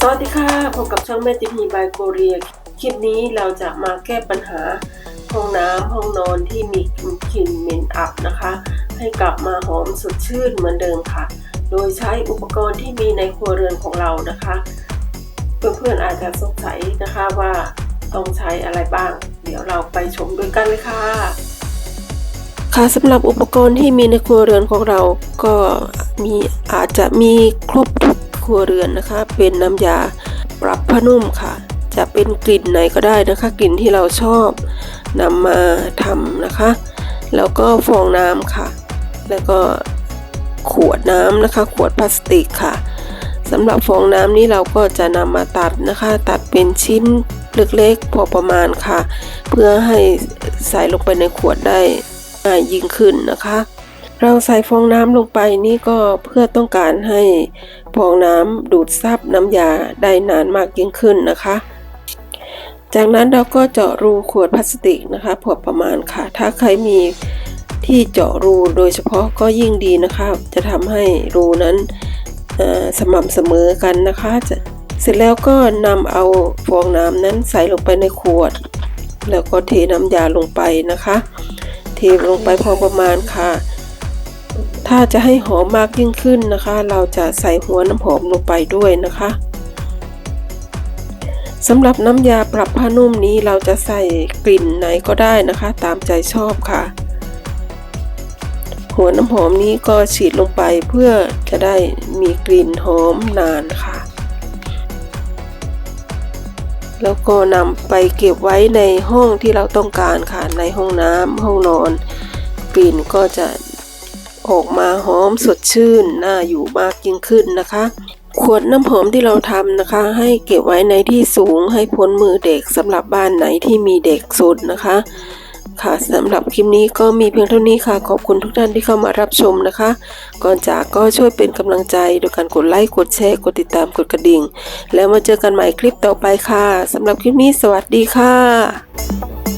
สวัสดีค่ะ พบกับช่องแม่จิมีบายโกเรีย คลิปนี้เราจะมาแก้ปัญหาห้องน้ำห้องนอนที่มีกลิ่นเหม็นอับนะคะ ให้กลับมาหอมสดชื่นเหมือนเดิมค่ะ โดยใช้อุปกรณ์ที่มีในครัวเรือนของเรานะคะ เพื่อนๆอาจจะสงสัยนะคะว่าต้องใช้อะไรบ้าง เดี๋ยวเราไปชมด้วยกันเลยค่ะ ค่ะสำหรับอุปกรณ์ที่มีในครัวเรือนของเราก็มีอาจจะมีครบทุก รัวเรือนนะคะ เป็นน้ำยาปรับผ้านุ่มค่ะ จะเป็นกลิ่นไหนก็ได้นะคะ กลิ่นที่เราชอบนำมาทำนะคะ แล้วก็ฟองน้ำค่ะ แล้วก็ขวดน้ำนะคะ ขวดพลาสติกค่ะสำหรับฟองน้ำนี้เราก็จะนำมาตัดนะคะ ตัดเป็นชิ้นเล็กๆพอประมาณค่ะ เพื่อให้ใส่ลงไปในขวดได้ง่ายยิ่งขึ้นนะคะ เราใส่ฟองน้ำลงไปนี่ก็เพื่อต้องการให้ฟองน้ำดูดซับน้ำยาได้นานมากยิ่งขึ้นนะคะ จากนั้นเราก็เจาะรูขวดพลาสติกนะคะพอประมาณค่ะ ถ้าใครมีที่เจาะรูโดยเฉพาะก็ยิ่งดีนะคะ จะทำให้รูนั้นสม่ำเสมอกันนะคะะเสร็จแล้วก็นำเอาฟองน้ำนั้นใส่ลงไปในขวด แล้วก็เทน้ำยาลงไปนะคะ เทลงไปพอประมาณค่ะ ถ้าจะให้หอมมากยิ่งขึ้นนะคะ เราจะใส่หัวน้ำหอมลงไปด้วยนะคะสำหรับน้ำยาปรับผ้านุ่มนี้เราจะใส่กลิ่นไหนก็ได้นะคะ ตามใจชอบค่ะ หัวน้ำหอมนี้ก็ฉีดลงไปเพื่อจะได้มีกลิ่นหอมนานค่ะ แล้วก็นำไปเก็บไว้ในห้องที่เราต้องการค่ะในห้องน้ำห้องนอน กลิ่นก็จะ ออกมาหอมสดชื่นน่าอยู่มากยิ่งขึ้นนะคะ ขวดน้ำหอมที่เราทำนะคะ ให้เก็บไว้ในที่สูงให้พ้นมือเด็กสำหรับบ้านไหนที่มีเด็กสุดนะคะค่ะสำหรับคลิปนี้ก็มีเพียงเท่านี้ค่ะ ขอบคุณทุกท่านที่เข้ามารับชมนะคะ ก่อนจากก็ช่วยเป็นกำลังใจโดยการกดไลค์กดแชร์กดติดตามกดกระดิ่ง แล้วมาเจอกันใหม่คลิปต่อไปค่ะสำหรับคลิปนี้สวัสดีค่ะ